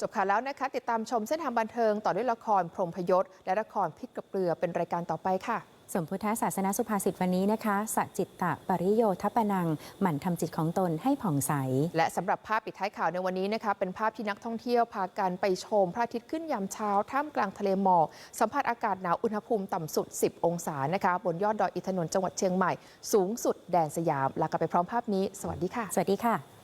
จบข่าวแล้วนะคะ ติดตามชมเส้นทางบันเทิงต่อด้วยละครพรมพยศ และละครพิกกับเกลือเป็นรายการต่อไปค่ะสมพุทธศาสนาสุภาษิตวันนี้นะคะสัจจิตตะปริโยทัปนัง หมั่นทำจิตของตนให้ผ่องใส และสำหรับภาพปิดท้ายข่าวในวันนี้นะคะเป็นภาพที่นักท่องเที่ยวพากันไปชมพระอาทิตย์ขึ้นยามเช้า ท่ามกลางทะเลหมอกสัมผัสอากาศหนาวอุณหภูมิต่ำสุด 10 องศานะคะบนยอดดอยอินทนนท์จังหวัดเชียงใหม่ สูงสุดแดนสยามลากันไปพร้อมภาพนี้ สวัสดีค่ะ สวัสดีค่ะ